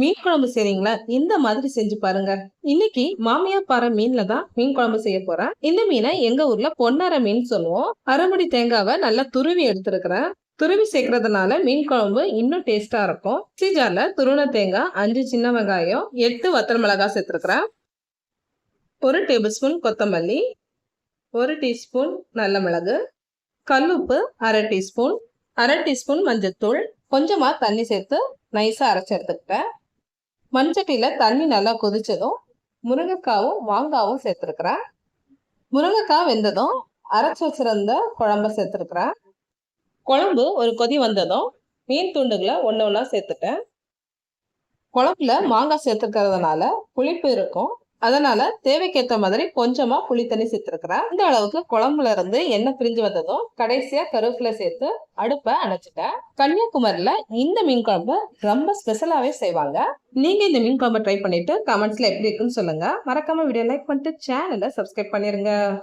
மீன் குழம்பு செய்றீங்களா? இந்த மாதிரி செஞ்சு பாருங்க. இன்னைக்கு மாமியார் பாறை மீன்ல தான் மீன் குழம்பு செய்ய போறேன். இந்த மீனை எங்க ஊர்ல பொன்னார மீன் சொல்லுவோம். அரைமுடி தேங்காவை நல்லா துருவி எடுத்திருக்கிறேன். துருவி சேர்க்கறதுனால மீன் குழம்பு இன்னும் டேஸ்டா இருக்கும். சீஜார்ல துருண தேங்காய் அஞ்சு சின்ன வெங்காயம் எட்டு வத்தல் மிளகாய் சேர்த்துருக்கிறேன். ஒரு டேபிள் ஸ்பூன் கொத்தமல்லி ஒரு டீஸ்பூன் நல்ல மிளகு கல்லுப்பு அரை டீஸ்பூன் அரை டீஸ்பூன் மஞ்சத்தூள் கொஞ்சமாக தண்ணி சேர்த்து நைஸாக அரைச்சி எடுத்துக்கிட்டேன். மண்சட்டியில் தண்ணி நல்லா கொதிச்சதும் முருங்கைக்காவும் மாங்காவும் சேர்த்துருக்குறேன். முருங்கைக்காய் வெந்ததும் அரைச்சி வச்சிருந்த குழம்ப சேர்த்துருக்குறேன். குழம்பு ஒரு கொதி வந்ததும் மீன் துண்டுகளை ஒன்று ஒன்றா சேர்த்துட்டேன். குழம்புல மாங்காய் சேர்த்துக்கிறதுனால புளிப்பு இருக்கும். அதனால தேவைக்கேற்ற மாதிரி கொஞ்சமா புளி தண்ணி சேர்த்துருக்குறேன். இந்த அளவுக்கு குழம்புல இருந்து எண்ணெய் பிரிஞ்சு வந்ததும் கடைசியா கருவேப்பிலை சேர்த்து அடுப்பை அணைச்சிட்டேன். கன்னியாகுமரியில இந்த மீன் குழம்பு ரொம்ப ஸ்பெஷலாவே செய்வாங்க. நீங்க இந்த மீன் குழம்பு ட்ரை பண்ணிட்டு கமெண்ட்ஸ்ல எப்படி இருக்குன்னு சொல்லுங்க. மறக்காம வீடியோ லைக் பண்ணிட்டு சேனலை சப்ஸ்கிரைப் பண்ணிருங்க.